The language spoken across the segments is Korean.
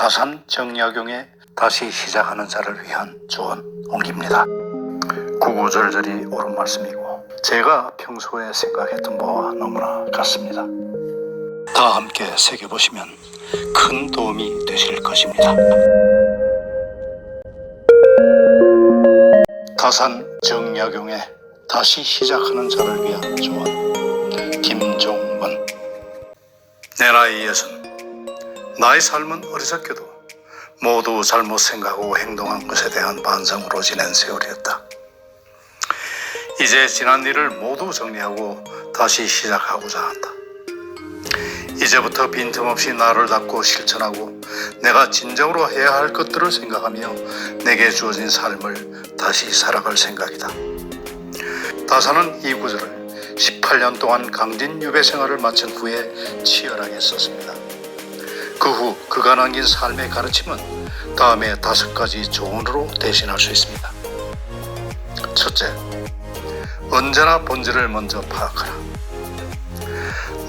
다산 정약용의 다시 시작하는 자를 위한 조언 옹기입니다. 구구절절이 옳은 말씀이고 제가 평소에 생각했던 바와 너무나 같습니다. 다 함께 새겨보시면 큰 도움이 되실 것입니다. 다산 정약용의 다시 시작하는 자를 위한 조언 김종원 내 나이에선 나의 삶은 어리석게도 모두 잘못 생각하고 행동한 것에 대한 반성으로 지낸 세월이었다. 이제 지난 일을 모두 정리하고 다시 시작하고자 한다. 이제부터 빈틈없이 나를 닦고 실천하고 내가 진정으로 해야 할 것들을 생각하며 내게 주어진 삶을 다시 살아갈 생각이다. 다사는 이 구절을 18년 동안 강진 유배 생활을 마친 후에 치열하게 썼습니다. 그 후 그가 남긴 삶의 가르침은 다음에 다섯 가지 조언으로 대신할 수 있습니다. 첫째, 언제나 본질을 먼저 파악하라.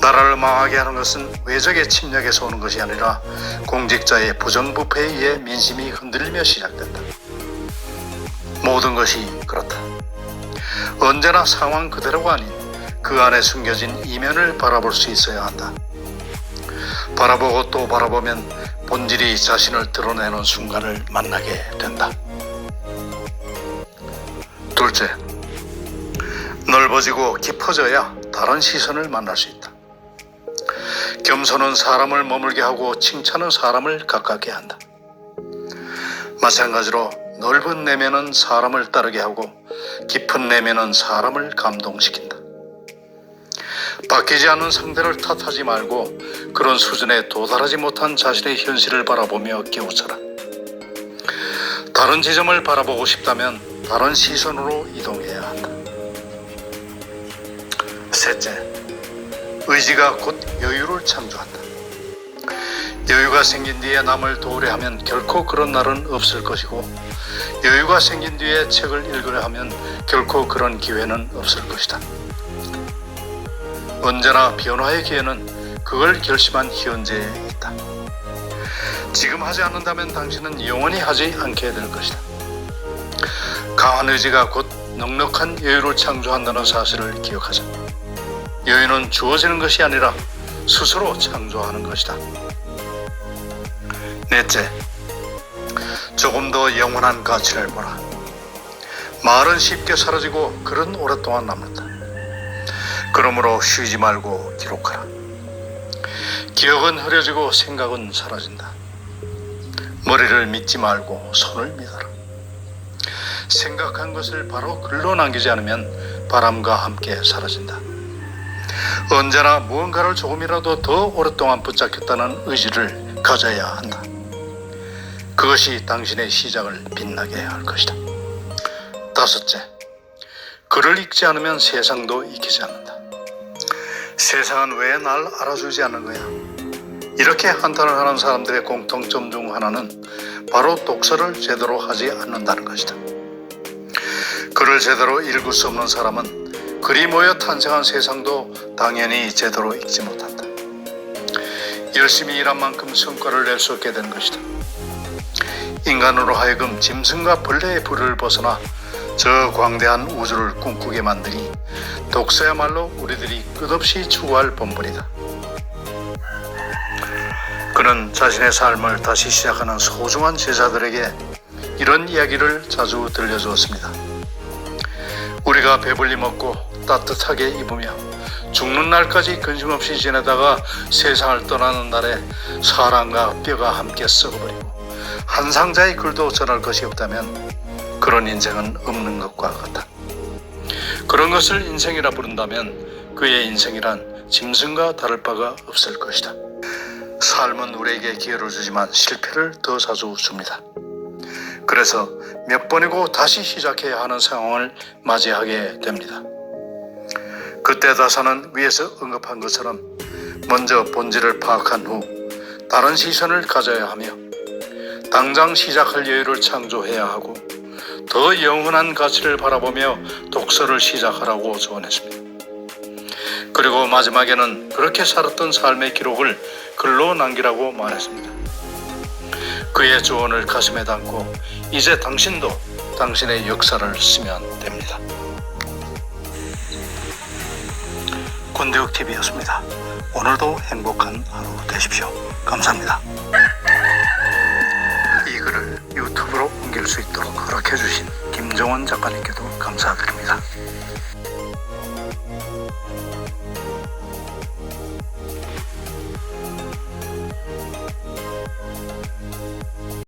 나라를 망하게 하는 것은 외적의 침략에서 오는 것이 아니라 공직자의 부정부패에 의해 민심이 흔들리며 시작된다. 모든 것이 그렇다. 언제나 상황 그대로가 아닌 그 안에 숨겨진 이면을 바라볼 수 있어야 한다. 바라보고 또 바라보면 본질이 자신을 드러내는 순간을 만나게 된다. 둘째, 넓어지고 깊어져야 다른 시선을 만날 수 있다. 겸손은 사람을 머물게 하고 칭찬은 사람을 가깝게 한다. 마찬가지로 넓은 내면은 사람을 따르게 하고 깊은 내면은 사람을 감동시킨다. 바뀌지 않는 상대를 탓하지 말고 그런 수준에 도달하지 못한 자신의 현실을 바라보며 깨우쳐라. 다른 지점을 바라보고 싶다면 다른 시선으로 이동해야 한다. 셋째, 의지가 곧 여유를 창조한다. 여유가 생긴 뒤에 남을 도우려 하면 결코 그런 날은 없을 것이고 여유가 생긴 뒤에 책을 읽으려 하면 결코 그런 기회는 없을 것이다. 언제나 변화의 기회는 그걸 결심한 현재에 있다. 지금 하지 않는다면 당신은 영원히 하지 않게 될 것이다. 강한 의지가 곧 넉넉한 여유를 창조한다는 사실을 기억하자. 여유는 주어지는 것이 아니라 스스로 창조하는 것이다. 넷째, 조금 더 영원한 가치를 보라. 말은 쉽게 사라지고 글은 오랫동안 남는다. 그러므로 쉬지 말고 기록하라. 기억은 흐려지고 생각은 사라진다. 머리를 믿지 말고 손을 믿어라. 생각한 것을 바로 글로 남기지 않으면 바람과 함께 사라진다. 언제나 무언가를 조금이라도 더 오랫동안 붙잡겠다는 의지를 가져야 한다. 그것이 당신의 시작을 빛나게 할 것이다. 다섯째, 글을 읽지 않으면 세상도 읽히지 않는다. 세상은 왜 날 알아주지 않는 거야? 이렇게 한탄을 하는 사람들의 공통점 중 하나는 바로 독서를 제대로 하지 않는다는 것이다. 글을 제대로 읽을 수 없는 사람은 글이 모여 탄생한 세상도 당연히 제대로 읽지 못한다. 열심히 일한 만큼 성과를 낼 수 없게 되는 것이다. 인간으로 하여금 짐승과 벌레의 불을 벗어나 저 광대한 우주를 꿈꾸게 만드니 독서야말로 우리들이 끝없이 추구할 본분이다. 그는 자신의 삶을 다시 시작하는 소중한 제자들에게 이런 이야기를 자주 들려주었습니다. 우리가 배불리 먹고 따뜻하게 입으며 죽는 날까지 근심 없이 지내다가 세상을 떠나는 날에 사랑과 뼈가 함께 썩어버리고 한 상자의 글도 전할 것이 없다면 그런 인생은 없는 것과 같다. 그런 것을 인생이라 부른다면 그의 인생이란 짐승과 다를 바가 없을 것이다. 삶은 우리에게 기회를 주지만 실패를 더 자주 줍니다. 그래서 몇 번이고 다시 시작해야 하는 상황을 맞이하게 됩니다. 그때 다사는 위에서 언급한 것처럼 먼저 본질을 파악한 후 다른 시선을 가져야 하며 당장 시작할 여유를 창조해야 하고 더 영원한 가치를 바라보며 독서를 시작하라고 조언했습니다. 그리고 마지막에는 그렇게 살았던 삶의 기록을 글로 남기라고 말했습니다. 그의 조언을 가슴에 담고 이제 당신도 당신의 역사를 쓰면 됩니다. 권대욱TV였습니다. 오늘도 행복한 하루 되십시오. 감사합니다. 이 글을 유튜브로 옮길 수 있도록 해주신 김정원 작가님께도 감사드립니다.